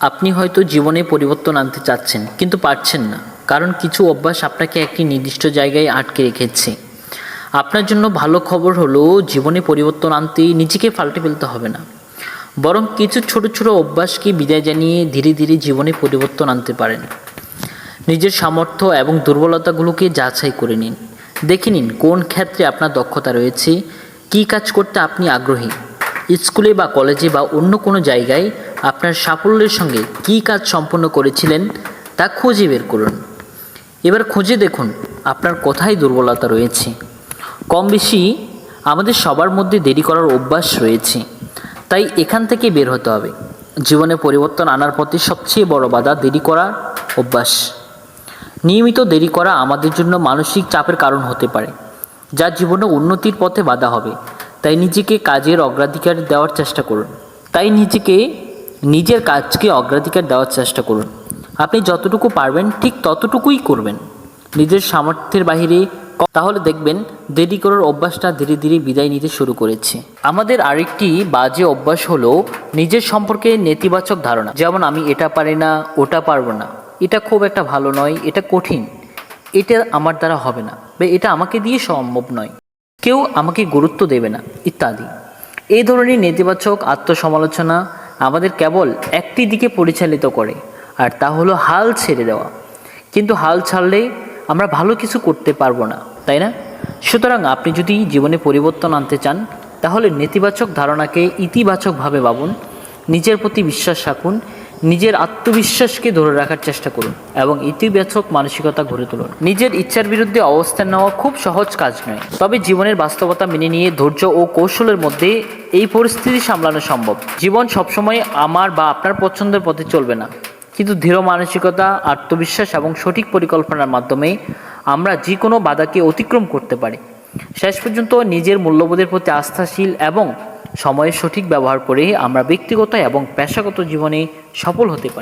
আপনি হয়তো জীবনে পরিবর্তন আনতে চাচ্ছেন, কিন্তু পারছেন না। কারণ কিছু অভ্যাস আপনাকে একটি নির্দিষ্ট জায়গায় আটকে রেখেছে। আপনার জন্য ভালো খবর হলো, জীবনে পরিবর্তন আনতে নিজেকে পাল্টে ফেলতে হবে না। বরং কিছু ছোট ছোট অভ্যাসকে বিদায় জানিয়ে ধীরে ধীরে জীবনে পরিবর্তন আনতে পারেন। নিজের সামর্থ্য এবং দুর্বলতাগুলোকে যাচাই করে নিন। দেখে নিন কোন ক্ষেত্রে আপনার দক্ষতা রয়েছে, কী কাজ করতে আপনি আগ্রহী। স্কুলে বা কলেজে বা অন্য কোনো জায়গায় আপনার সাফল্যের সঙ্গে কী কাজ সম্পন্ন করেছিলেন তা খুঁজে বের করুন। এবার খুঁজে দেখুন আপনার কোথায় দুর্বলতা রয়েছে। কম বেশি আমাদের সবার মধ্যে দেরি করার অভ্যাস রয়েছে। তাই এখান থেকে বের হতে হবে। জীবনে পরিবর্তন আনার পথে সবচেয়ে বড় বাধা দেরি করার অভ্যাস। নিয়মিত দেরি করা আমাদের জন্য মানসিক চাপের কারণ হতে পারে, যা জীবনে উন্নতির পথে বাধা হবে। তাই নিজেকে কাজের অগ্রাধিকার দেওয়ার চেষ্টা করুন। তাই নিজেকে নিজের কাজকে অগ্রাধিকার দেওয়ার চেষ্টা করুন। আপনি যতটুকু পারবেন, ঠিক ততটুকুই করবেন। নিজের সামর্থ্যের বাইরে ক- তাহলে দেখবেন দেরি করার অভ্যাসটা ধীরে ধীরে বিদায় নিতে শুরু করেছে। আমাদের আরেকটি বাজে অভ্যাস হলো নিজের সম্পর্কে নেতিবাচক ধারণা। যেমন আমি এটা পারি না, ওটা পারব না। এটা খুব একটা ভালো নয়, এটা কঠিন। এটা আমার দ্বারা হবে না বা এটা আমাকে দিয়ে সম্ভব নয়। কেউ আমাকে গুরুত্ব দেবে না, ইত্যাদি। এই ধরনের নেতিবাচক আত্মসমালোচনা আমাদের কেবল একটি দিকে পরিচালিত করে, আর তা হলো হাল ছেড়ে দেওয়া। কিন্তু হাল ছাড়লে আমরা ভালো কিছু করতে পারব না, তাই না? সুতরাং আপনি যদি জীবনে পরিবর্তন আনতে চান, তাহলে নেতিবাচক ধারণাকে ইতিবাচকভাবে ভাবুন, নিজের প্রতি বিশ্বাস রাখুন নিজের আত্মবিশ্বাসকে ধরে রাখার চেষ্টা করুন এবং ইতিবাচক মানসিকতা গড়ে তুলুন। নিজের ইচ্ছার বিরুদ্ধে অবস্থান নেওয়া খুব সহজ কাজ নয়। তবে জীবনের বাস্তবতা মেনে নিয়ে ধৈর্য ও কৌশলের মধ্যে এই পরিস্থিতি সামলানো সম্ভব। জীবন সবসময় আমার বা আপনার পছন্দের পথে চলবে না। কিন্তু দৃঢ় মানসিকতা, আত্মবিশ্বাস এবং সঠিক পরিকল্পনার মাধ্যমে আমরা যে কোনো বাধাকে অতিক্রম করতে পারি। শেষ পর্যন্ত নিজের মূল্যবোধের প্রতি আস্থাশীল এবং সময়ের সঠিক ব্যবহার করে আমরা ব্যক্তিগত এবং পেশাগত জীবনে সফল হতে পারি।